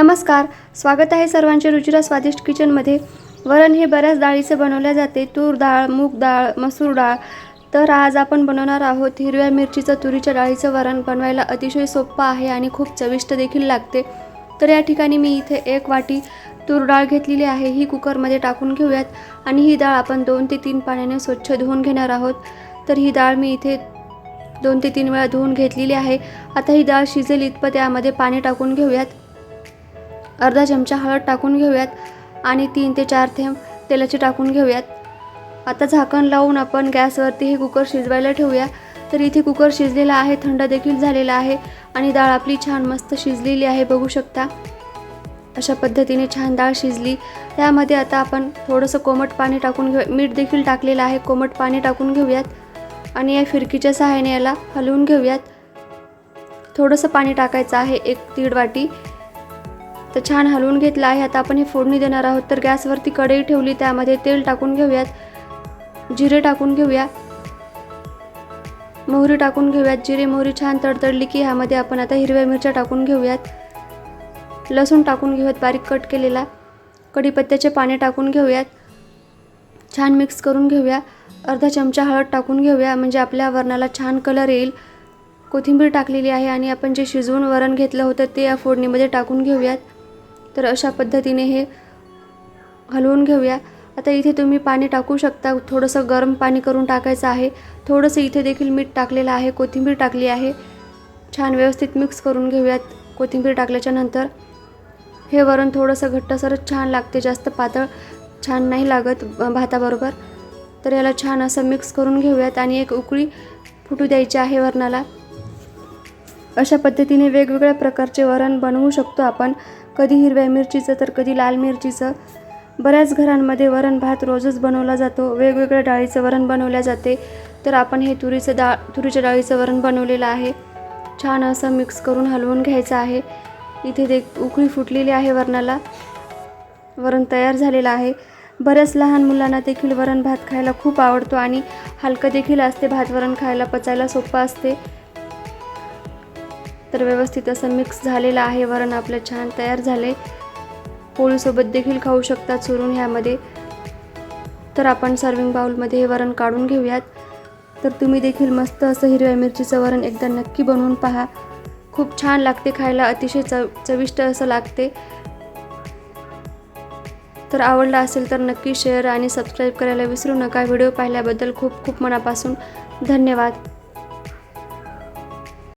नमस्कार स्वागत आहे सर्वांचे रुचिरा स्वादिष्ट किचनमध्ये. वरण हे बऱ्याच डाळीचे बनवले जाते. तूर डाळ मूग डाळ मसूर डाळ. तर आज आपण बनवणार आहोत हिरव्या मिरचीचं तुरीच्या डाळीचं वरण. बनवायला अतिशय सोपं आहे आणि खूप चविष्ट देखील लागते. तर या ठिकाणी मी इथे एक वाटी तूर डाळ घेतलेली आहे. ही कुकरमध्ये टाकून घेऊयात आणि ही डाळ आपण दोन ते तीन पाण्याने स्वच्छ धुवून घेणार आहोत. तर ही डाळ मी इथे दोन ते तीन वेळा धुवून घेतलेली आहे. आता ही डाळ शिजेल इतपत यामध्ये पाणी टाकून घेऊयात. अर्धा चमचा हळद टाकून घेऊयात आणि तीन ते चार थेंब तेलाचे टाकून घेऊयात. आता झाकण लावून आपण गॅसवरती हे कुकर शिजवायला ठेवूया. तर इथे कुकर शिजलेला आहे थंड देखील झालेला आहे आणि डाळ आपली छान मस्त शिजलेली आहे बघू शकता. अशा पद्धतीने छान डाळ शिजली. त्यामध्ये आता आपण थोडंसं कोमट पाणी टाकून घेऊ मीठ देखील टाकलेलं आहे कोमट पाणी टाकून घेऊयात. आणि या फिरकीच्या सहाय्याने याला हलवून घेऊयात. थोडंसं पाणी टाकायचं आहे एक दीड वाटी. तर छान हलवून घेतलं आहे. आता आपण हे फोडणी देणार आहोत. तर गॅसवरती कढई ठेवली. त्यामध्ये तेल टाकून घेऊयात. जिरे टाकून घेऊया. मोहरी टाकून घेऊयात. जिरे मोहरी छान तडतडली की ह्यामध्ये आपण आता हिरव्या मिरच्या टाकून घेऊयात. लसूण टाकून घेऊयात बारीक कट केलेला. कढीपत्त्याचे पाणी टाकून घेऊयात. छान मिक्स करून घेऊया. अर्धा चमचा हळद टाकून घेऊया. म्हणजे आपल्या वरणाला छान कलर येईल. कोथिंबीर टाकलेली आहे आणि आपण जे शिजवून वरण घेतलं होतं ते या फोडणीमध्ये टाकून घेऊयात. तर अशा पद्धतीने हे हलवून घेऊया. आता इथे तुम्ही पाणी टाकू शकता. थोडंसं गरम पाणी करून टाकायचं आहे. थोडंसं इथे देखील मीठ टाकलेलं आहे. कोथिंबीर टाकली आहे. छान व्यवस्थित मिक्स करून घेऊयात कोथिंबीर टाकल्याच्या नंतर. हे वरण थोडंसं घट्टसरच छान लागते. जास्त पातळ छान नाही लागत भाताबरोबर. तर याला छान असं मिक्स करून घेऊयात आणि एक उकळी फुटू द्यायची आहे वरणाला. अशा पद्धतीने वेगवेगळ्या प्रकारचे वरण बनवू शकतो आपण. कधी हिरव्या मिरचीचं तर कधी लाल मिरचीचं. बऱ्याच घरांमध्ये वरण भात रोजच बनवला जातो. वेगवेगळ्या डाळीचं वरण बनवल्या जाते. तर आपण हे तुरीचं डाळ तुरीच्या डाळीचं वरण बनवलेलं आहे. छान असं मिक्स करून हलवून घ्यायचं आहे. इथे दे उकळी फुटलेली आहे वरणाला. वरण तयार झालेलं आहे. बऱ्याच लहान मुलांना देखील वरण भात खायला खूप आवडतो आणि हलकं देखील असते. भात वरण खायला पचायला सोपं असते. तर व्यवस्थित असं मिक्स झालेलं आहे. वरण आपलं छान तयार झाले पोळीसोबत देखील खाऊ शकतात चुरून ह्यामध्ये. तर आपण सर्विंग बाउलमध्ये हे वरण काढून घेऊयात. तर तुम्ही देखील मस्त असं हिरव्या मिरचीचं वरण एकदा नक्की बनवून पहा. खूप छान लागते खायला अतिशय चव चविष्ट असं लागते. तर आवडला असेल तर नक्की शेअर आणि सबस्क्राईब करायला विसरू नका. व्हिडिओ पाहिल्याबद्दल खूप खूप मनापासून धन्यवाद.